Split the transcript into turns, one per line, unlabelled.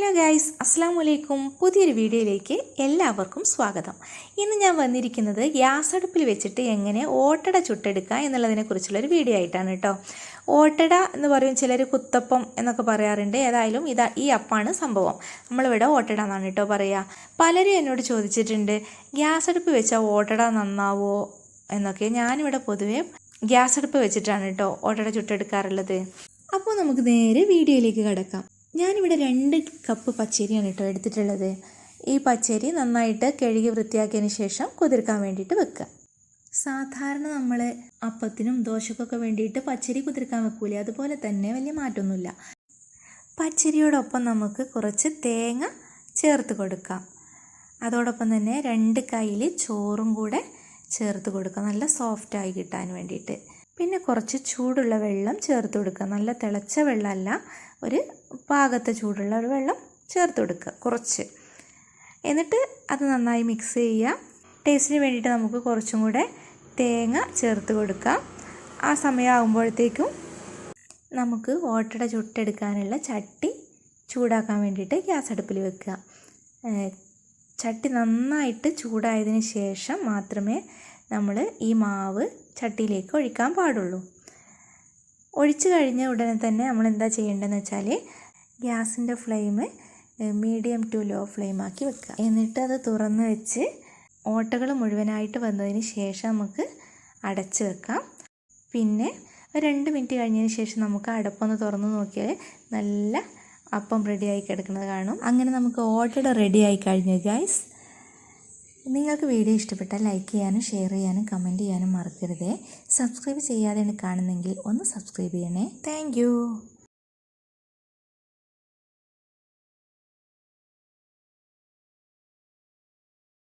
hello guys അസ്സാം വലൈക്കും പുതിയൊരു വീഡിയോയിലേക്ക് എല്ലാവർക്കും സ്വാഗതം ഇന്ന് ഞാൻ വന്നിരിക്കുന്നത് ഗ്യാസ് അടുപ്പിൽ വെച്ചിട്ട് എങ്ങനെ ഓട്ടട ചുട്ടെടുക്കുക എന്നുള്ളതിനെക്കുറിച്ചുള്ളൊരു വീഡിയോ ആയിട്ടാണ് കേട്ടോ ഓട്ടട എന്ന് പറയും ചിലർ കുത്തപ്പം എന്നൊക്കെ പറയാറുണ്ട് ഏതായാലും ഇതാ ഈ അപ്പാണ് സംഭവം നമ്മളിവിടെ ഓട്ടട എന്നാണ് കേട്ടോ പറയുക പലരും എന്നോട് ചോദിച്ചിട്ടുണ്ട് ഗ്യാസ് അടുപ്പ് വെച്ചാൽ ഓട്ടട നന്നാവോ എന്നൊക്കെ ഞാനിവിടെ പൊതുവേ ഗ്യാസ് അടുപ്പ് വെച്ചിട്ടാണ് കേട്ടോ ഓട്ടട ചുട്ടെടുക്കാറുള്ളത് അപ്പോൾ നമുക്ക് നേരെ വീഡിയോയിലേക്ക് കിടക്കാം ഞാനിവിടെ രണ്ട് കപ്പ് പച്ചരിയാണ് കേട്ടോ എടുത്തിട്ടുള്ളത് ഈ പച്ചരി നന്നായിട്ട് കഴുകി വൃത്തിയാക്കിയതിന് ശേഷം കുതിർക്കാൻ വേണ്ടിയിട്ട് വെക്കുക സാധാരണ നമ്മൾ അപ്പത്തിനും ദോശക്കൊക്കെ വേണ്ടിയിട്ട് പച്ചരി കുതിർക്കാൻ വെക്കൂല അതുപോലെ തന്നെ വലിയ മാറ്റമൊന്നുമില്ല പച്ചരിയോടൊപ്പം നമുക്ക് കുറച്ച് തേങ്ങ ചേർത്ത് കൊടുക്കാം അതോടൊപ്പം തന്നെ രണ്ട് കയ്യിൽ ചോറും കൂടെ ചേർത്ത് കൊടുക്കുക നല്ല സോഫ്റ്റായി കിട്ടാൻ വേണ്ടിയിട്ട് പിന്നെ കുറച്ച് ചൂടുള്ള വെള്ളം ചേർത്ത് കൊടുക്കുക നല്ല തിളച്ച വെള്ളമല്ല ഒരു പാകത്തെ ചൂടുള്ള ഒരു വെള്ളം ചേർത്ത് കൊടുക്കുക കുറച്ച് എന്നിട്ട് അത് നന്നായി മിക്സ് ചെയ്യുക ടേസ്റ്റിന് വേണ്ടിയിട്ട് നമുക്ക് കുറച്ചും കൂടെ തേങ്ങ ചേർത്ത് കൊടുക്കാം ആ സമയമാകുമ്പോഴത്തേക്കും നമുക്ക് ഓട്ടട ചുട്ടെടുക്കാനുള്ള ചട്ടി ചൂടാക്കാൻ വേണ്ടിയിട്ട് ഗ്യാസ് അടുപ്പിൽ വെക്കുക ചട്ടി നന്നായിട്ട് ചൂടായതിന് ശേഷം മാത്രമേ നമ്മൾ ഈ മാവ് ചട്ടിയിലേക്ക് ഒഴിക്കാൻ പാടുള്ളൂ ഒഴിച്ചു കഴിഞ്ഞ ഉടനെ തന്നെ നമ്മൾ എന്താ ചെയ്യേണ്ടതെന്ന് വെച്ചാൽ ഗ്യാസിൻ്റെ flame medium to low flame ആക്കി വെക്കുക എന്നിട്ട് അത് തുറന്ന് വെച്ച് ഓട്ടകൾ മുഴുവനായിട്ട് വന്നതിന് ശേഷം നമുക്ക് അടച്ച് വെക്കാം പിന്നെ രണ്ട് മിനിറ്റ് കഴിഞ്ഞതിന് ശേഷം നമുക്ക് അടപ്പൊന്ന് തുറന്ന് നോക്കിയാൽ നല്ല അപ്പം റെഡിയായി കിടക്കുന്നത് കാണും അങ്ങനെ നമുക്ക് ഓർഡർ റെഡിയായി കഴിഞ്ഞു ഗൈസ് നിങ്ങൾക്ക് വീഡിയോ ഇഷ്ടപ്പെട്ടാൽ ലൈക്ക് ചെയ്യാനും ഷെയർ ചെയ്യാനും കമൻറ്റ് ചെയ്യാനും മറക്കരുതേ സബ്സ്ക്രൈബ് ചെയ്യാതെ കാണുന്നെങ്കിൽ ഒന്ന് സബ്സ്ക്രൈബ് ചെയ്യണേ താങ്ക്